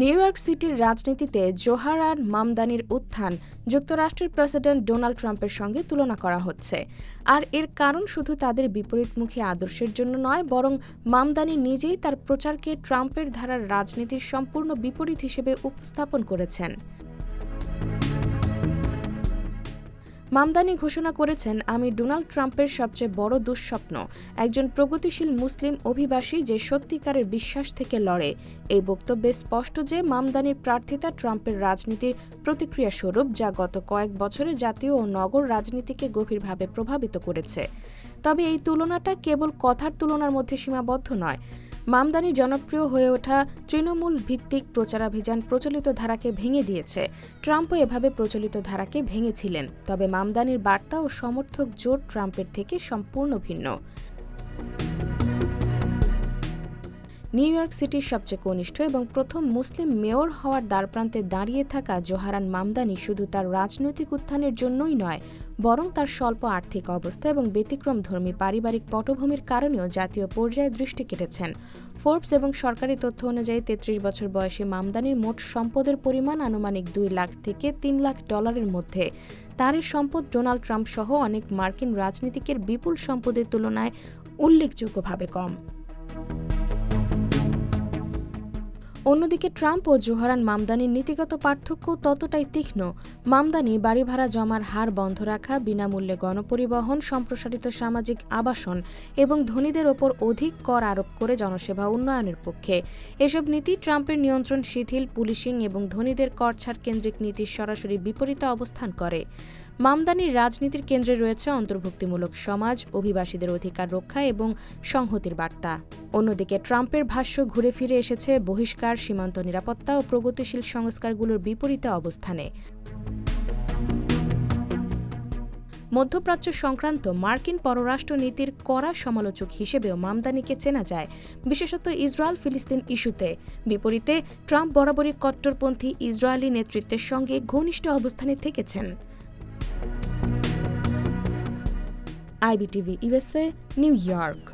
New York সিটির রাজনীতিতে জোহার আর মামদানির উত্থান যুক্তরাষ্ট্রের প্রেসিডেন্ট ডোনাল্ড ট্রাম্পের সঙ্গে তুলনা করা হচ্ছে। আর এর কারণ শুধু তাদের বিপরীতমুখী আদর্শের জন্য নয়, বরং মামদানি নিজেই তার প্রচারকে ট্রাম্পের ধারার রাজনীতির সম্পূর্ণ বিপরীত হিসেবে উপস্থাপন করেছেন। মামদানি ঘোষণা করেছেন আমি ডোনাল্ড ট্রাম্পের সবচেয়ে বড় দুঃস্বপ্ন, একজন প্রগতিশীল মুসলিম অভিবাসী যে সত্যিকারের বিশ্বাস থেকে লড়ে। এই বক্তব্যে স্পষ্ট যে মামদানির প্রার্থিতা ট্রাম্পের রাজনীতির প্রতিক্রিয়া স্বরূপ যা গত কয়েক বছরে জাতীয় ও নগর রাজনীতিকে গভীরভাবে প্রভাবিত করেছে। তবে এই তুলনাটা কেবল কথার তুলনার মধ্যে সীমাবদ্ধ নয়। মামদানি জনপ্রিয় হয়ে ওঠা তৃণমূল ভিত্তিক প্রচারাভিযান প্রচলিত ধারাকে ভেঙে দিয়েছে। ট্রাম্পও এভাবে প্রচলিত ধারাকে ভেঙেছিলেন। তবে মামদানির বার্তা ও সমর্থক জোট ট্রাম্পের থেকে সম্পূর্ণ ভিন্ন। নিউ ইয়র্ক সিটির সবচেয়ে কনিষ্ঠ এবং প্রথম মুসলিম মেয়র হওয়ার দ্বারপ্রান্তে দাঁড়িয়ে থাকা জোহারান মামদানি শুধু তার রাজনৈতিক উত্থানের জন্যই নয়, বরং তার স্বল্প আর্থিক অবস্থা এবং ব্যতিক্রম ধর্মী পারিবারিক পটভূমির কারণেও জাতীয় পর্যায়ে দৃষ্টি কেটেছেন। ফোর্বস এবং সরকারি তথ্য অনুযায়ী তেত্রিশ বছর বয়সী মামদানির মোট সম্পদের পরিমাণ আনুমানিক দুই লাখ থেকে তিন লাখ ডলারের মধ্যে। তার সম্পদ ডোনাল্ড ট্রাম্প সহ অনেক মার্কিন রাজনীতিকের বিপুল সম্পদের তুলনায় উল্লেখযোগ্যভাবে কম। অন্যদিকে ট্রাম্প ও জোহরান মামদানির নীতিগত পার্থক্য ততটাই তীক্ষ্ণ। মামদানি বাড়ি ভাড়া জমার হার বন্ধ রাখা, বিনামূল্যে গণপরিবহন, সম্প্রসারিত সামাজিক আবাসন এবং ধনীদের ওপর অধিক কর আরোপ করে জনসেবা উন্নয়নের পক্ষে। এসব নীতি ট্রাম্পের নিয়ন্ত্রণ শিথিল, পুলিশিং এবং ধনীদের কর ছাড় কেন্দ্রিক নীতির সরাসরি বিপরীতে অবস্থান করে। মামদানির রাজনীতির কেন্দ্রে রয়েছে অন্তর্ভুক্তিমূলক সমাজ, অভিবাসীদের অধিকার রক্ষা এবং সংহতির বার্তা। অন্যদিকে ট্রাম্পের ভাষ্য ঘুরে ফিরে এসেছে বহিষ্কার সীমান্ত নিরাপত্তা ও প্রগতিশীল সংস্কারগুলোর বিপরীতে অবস্থানে। মধ্যপ্রাচ্য সংক্রান্ত মার্কিন পররাষ্ট্র নীতির কড়া সমালোচক হিসেবেও মামদানিকে চেনা যায়, বিশেষত ইসরায়েল ফিলিস্তিন ইস্যুতে। বিপরীতে, ট্রাম্প বরাবরই কট্টরপন্থী ইসরায়েলি নেতৃত্বের সঙ্গে ঘনিষ্ঠ অবস্থানে থেকেছেন। IBTV USA New York.